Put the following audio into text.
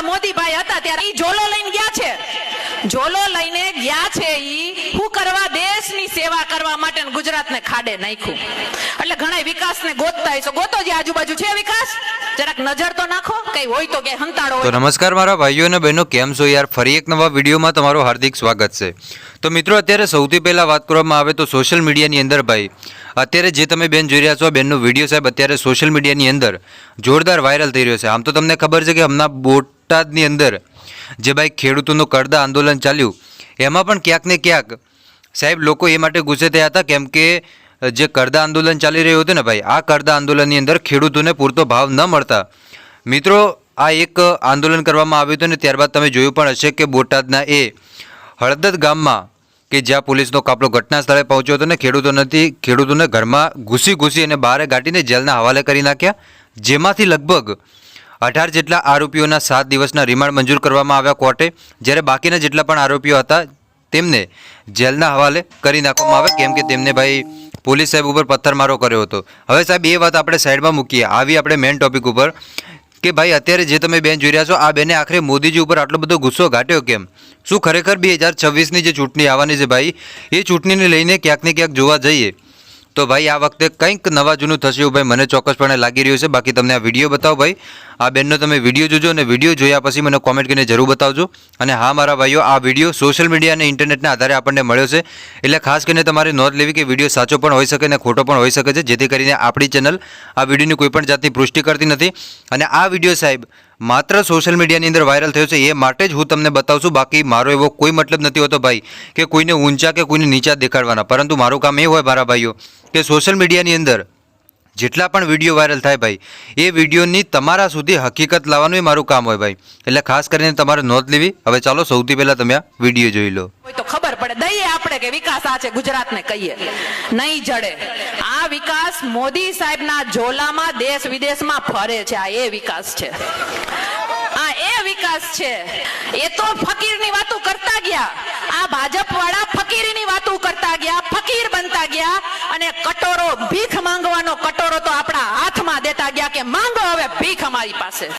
આપણા મોદીભાઈ હતા ત્યારે ઈ ઝોલો લઈને ગયા છે. ઝોલો લઈને ગયા છે ઈ હું કરવા દેશની સેવા કરવા માટે ગુજરાતને ખાડે નાખ્યું. એટલે ઘણા વિકાસને ગોતતા હશો ગોતો જે આજુબાજુ છે વિકાસ? જરાક નજર તો નાખો. કઈ હોય તો કે હંતાડો તો નમસ્કાર મારા ભાઈઓ અને બહેનો, કેમ છો યાર? ફરી એક નવા વિડીયોમાં તમારું હાર્દિક સ્વાગત છે. તો મિત્રો, અત્યારે સૌથી પહેલાં વાત કરવામાં આવે તો સોશિયલ મીડિયાની અંદર ભાઈ. અત્યારે જે તમે બેન જોઈ રહ્યા છો, બેનનો વીડિયો સાહેબ, અત્યારે સોશિયલ મીડિયાની અંદર જોરદાર વાયરલ થઈ રહ્યો છે. આમ તો તમને ખબર છે કે હમણાં બોટાદની અંદર જે ભાઈ ખેડૂતોનું કરદા આંદોલન ચાલ્યું, એમાં પણ ક્યાંક ને ક્યાંક સાહેબ લોકો એ માટે ગુસ્સે થયા હતા, કેમ કે જે કરદા આંદોલન ચાલી રહ્યું હતું ને ભાઈ, આ કરદા આંદોલનની અંદર ખેડૂતોને પૂરતો ભાવ ન મળતા. મિત્રો, આ એક આંદોલન કરવામાં આવ્યું હતું ને ત્યારબાદ તમે જોયું પણ હશે કે બોટાદના એ હળદદ ગામમાં કે જ્યાં પોલીસનો કાફલો ઘટના સ્થળે પહોંચ્યો હતો ને ખેડૂતોનેથી ખેડૂતોને ઘરમાં ઘૂસી ઘૂસી અને બહાર ગાંટીને જેલના હવાલે કરી નાખ્યા, જેમાંથી લગભગ અઢાર જેટલા આરોપીઓના સાત દિવસના રિમાન્ડ મંજૂર કરવામાં આવ્યા કોર્ટે, જ્યારે બાકીના જેટલા પણ આરોપીઓ હતા, તેમને જેલના હવાલે કરી નાખવામાં આવે, કેમ કે તેમને ભાઈ પોલીસ સાહેબ ઉપર પથ્થરમારો કર્યો હતો. હવે સાહેબ, એ વાત આપણે સાઈડમાં મૂકીએ. આવી આપણે મેઇન ટોપિક ઉપર કે ભાઈ, અત્યારે જે તમે બેન જોઈ રહ્યા છો, આ બેને આખરે મોદીજી ઉપર આટલો બધો ગુસ્સો ઘાટ્યો કેમ? શું ખરેખર બે હજાર છવ્વીસની જે ચૂંટણી આવવાની છે ભાઈ, એ ચૂંટણીને લઈને ક્યાંક ને ક્યાંક જોવા જઈએ. તો ભાઈ, આ વખતે કંઈક નવા જૂનું થશે એવું ભાઈ મને ચોક્કસપણે લાગી રહ્યું છે. બાકી તમને આ વીડિયો બતાવો ભાઈ. આ બેનનો તમે વીડિયો જોજો અને વીડિયો જોયા પછી મને કોમેન્ટ કરીને જરૂર બતાવજો. અને હા, મારા ભાઈઓ, આ વીડિયો સોશિયલ મીડિયા અને ઇન્ટરનેટના આધારે આપણને મળ્યો છે. એટલે ખાસ કરીને તમારે નોંધ લેવી કે વીડિયો સાચો પણ હોઈ શકે અને ખોટો પણ હોઈ શકે છે. જેથી કરીને આપણી ચેનલ આ વિડીયોની કોઈ પણ જાતની પુષ્ટિ કરતી નથી. અને આ વીડિયો સાહેબ માત્ર સોશિયલ મીડિયાની અંદર વાયરલ થયો છે, એ માટે જ હું તમને બતાવું છું બાકી મારો એવો કોઈ મતલબ નથી હોતો ભાઈ કે કોઈને ઊંચા કે કોઈને નીચા દેખાડવાના. પરંતુ મારું કામ એ હોય મારા ભાઈઓ, કે સોશિયલ મીડિયાની અંદર જેટલા પણ વીડિયો વાયરલ થાય ભાઈ, એ વિડીયોની તમારા સુધી હકીકત લાવવાનું મારું કામ હોય ભાઈ. એટલે ખાસ કરીને તમારે નોંધ લેવી. હવે ચાલો સૌથી પહેલા તમે આ વીડિયો જોઈ લો. તો ખબર પડે. દઈએ આપણે કે વિકાસ આ છે ગુજરાતને કહીએ. નહીં જડે. આ વિકાસ મોદી સાહેબના ઝોલામાં દેશ વિદેશમાં ફરે છે. આ એ વિકાસ છે. આ એ વિકાસ છે. એ તો ફકીરની વાતો કરતા ગયા. આ ભાજપ વાળા ફકીરીની વાતો કરતા ગયા ફકીર બનતા ગયા અને કટોરો તો આપણા હાથમાં દેતા ગયા કે માંગો હવે ભીખ અમારી પાસે.